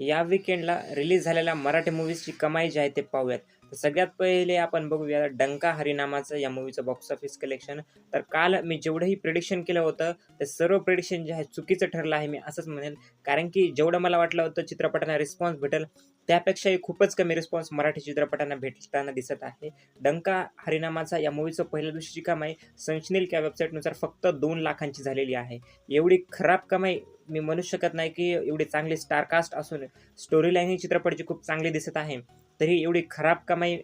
या विकेंडला रिलीज झालेल्या मराठी मूव्हीजची कमाई जी आहे ते पाहूयात. तर सगळ्यात पहिले आपण बघूया डंका हरिनामाचं या मूवीचं बॉक्स ऑफिस कलेक्शन तर काल मी जेवढंही प्रिडिक्शन केलं होतं ते सर्व प्रिडिक्शन जे आहे चुकीचं ठरलं आहे मी असंच म्हणेन. कारण की जेवढं मला वाटलं होतं चित्रपटांना रिस्पॉन्स भेटेल त्यापेक्षाही खूपच कमी रिस्पॉन्स मराठी चित्रपटांना भेटताना दिसत आहे. डंका हरिनामाचा या मूवीचं पहिल्या दिवशीची कमाई संशनील या वेबसाईटनुसार फक्त दोन लाखांची झालेली आहे. एवढी खराब कमाई मी म्हणू शकत नाही की एवढी चांगली स्टारकास्ट असून स्टोरी लाईन ही चित्रपटाची खूप चांगली दिसत आहे. तरी एवढी खराब कमाई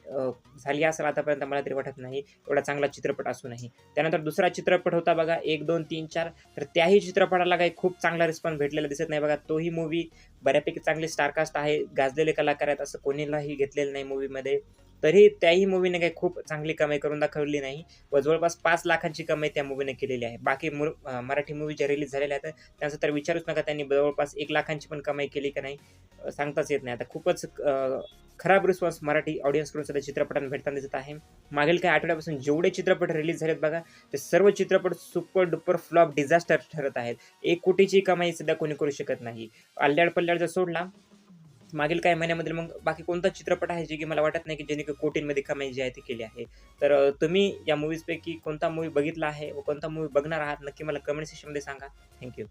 झाली असेल आतापर्यंत मला तरी वाटत नाही. एवढा चांगला चित्रपट असूनही. त्यानंतर दुसरा चित्रपट होता बघा एक दोन तीन चार. तर त्याही चित्रपटाला काही खूप चांगला रिस्पॉन्स भेटलेला दिसत नाही बघा. तोही मूवी बऱ्यापैकी चांगली स्टारकास्ट आहे. गाजलेले कलाकार आहेत असं कोणीलाही घेतलेलं नाही मूवीमध्ये तरी त्याही मूवीने काही खूप चांगली कमाई करून दाखवली नाही. व जवळपास पाच लाखांची कमाई त्या मूवीने केलेली आहे. बाकी मु मराठी मूवी ज्या रिलीज झालेल्या आहेत त्यांचं तर विचारूच नका त्यांनी जवळपास एक लाखांची पण कमाई केली का नाही सांगताच येत नाही. आता खूपच खराब रिस्पॉन्स मराठी ऑडियन्सकडून सुद्धा चित्रपटांना भेटताना दिसत आहे. मागील काही आठवड्यापासून जेवढे चित्रपट रिलीज झालेत बघा ते सर्व चित्रपट सुपर डुपर फ्लॉप डिझास्टर ठरत आहेत. एक कोटीची कमाई सध्या कोणी करू शकत नाही. अल्ल्याड पल्ल्याड जर सोडला मागील काही महिन्यामध्ये मग बाकी कोणता चित्रपट आहे जे की मला वाटत नाही की ज्याने कोटींमध्ये कमाई जी आहे ती केली आहे? तर तुम्ही या मूवीजपैकी कोणता मूवी बघितला आहे व कोणता मूवी बघणार आहात? नक्की मला कमेंट सेक्शनमध्ये सांगा. थँक्यू